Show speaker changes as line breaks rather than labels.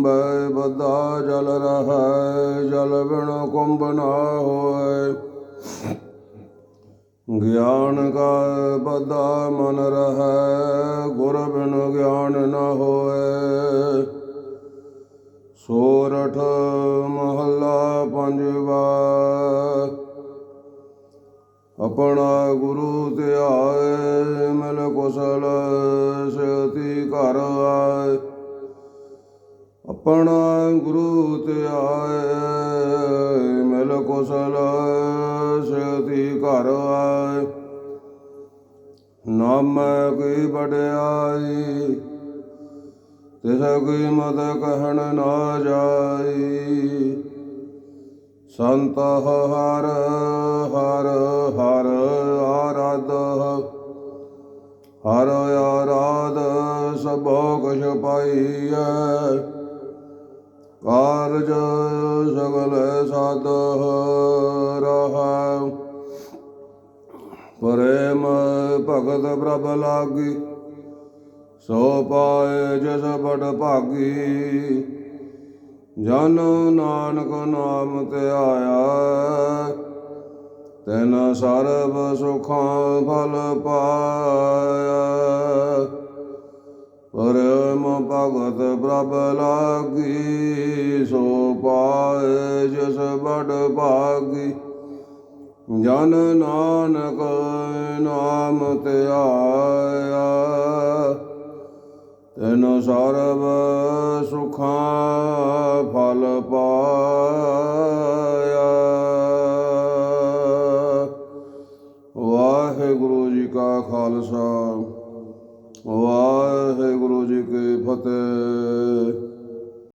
ਕੁੰਭੈ ਬਦਾ ਜਲ ਰਹੈ, ਜਲ ਬਿਨ ਕੁੰਭ ਨਾ ਹੋਏ। ਗਿਆਨ ਕਾ ਬਦਾ ਮਨ ਰਹੈ, ਗੁਰ ਬਿਨ ਗਿਆਨ ਨਾ ਹੋਏ। ਸੋਰਠ ਮਹੱਲਾ ਪੰਜਵਾ, ਆਪਣਾ ਗੁਰੂ ਧਿਆਏ, ਮਿਲ ਕੁਸਲ ਆਪਣਾ ਗੁਰੂ ਧਿਆਏ ਮਿਲ ਕੁਸਲ ਸਤੀ ਘਰ ਆਏ। ਨਾਮੈ ਕੀ ਵਡਿਆਈ, ਤਿਸ ਕੀ ਮਤ ਕਹਿਣ ਨਾ ਜਾਈ। ਸੰਤ ਹਰ ਹਰ ਹਰ ਆਰਾਧ ਹਰ ਆਰਾਧ ਸਭੋ ਕੁਛ ਪਾਈਐ। ਕਾਰਜ ਸਗਲ ਸਾਧ ਰਹਾ। ਪ੍ਰੇਮ ਭਗਤ ਪ੍ਰਭ ਲਾਗੀ, ਸੋ ਪਾਏ ਜਸ ਬੜ ਭਾਗੀ। ਜਨ ਨਾਨਕ ਨਾਮ ਤੇ ਆਇਆ, ਤੈਨ ਸਰਬ ਸੁਖਾਂ ਫਲ ਪਾਇਆ। ਪਰਮ ਭਗਤ ਪ੍ਰਭ ਲਾਗੀ ਸੋ ਪਾਏ ਜਿਸ ਬੜ ਭਾਗੀ, ਜਨ ਨਾਨਕ ਨਾਮ ਤੇ ਆਇਆ। ਤਨ ਸਰਬ ਸੁਖਾਂ ਫਲ ਪਾਇਆ। ਵਾਹਿਗੁਰੂ ਜੀ ਕਾ ਖਾਲਸਾ, ਵਾਹਿ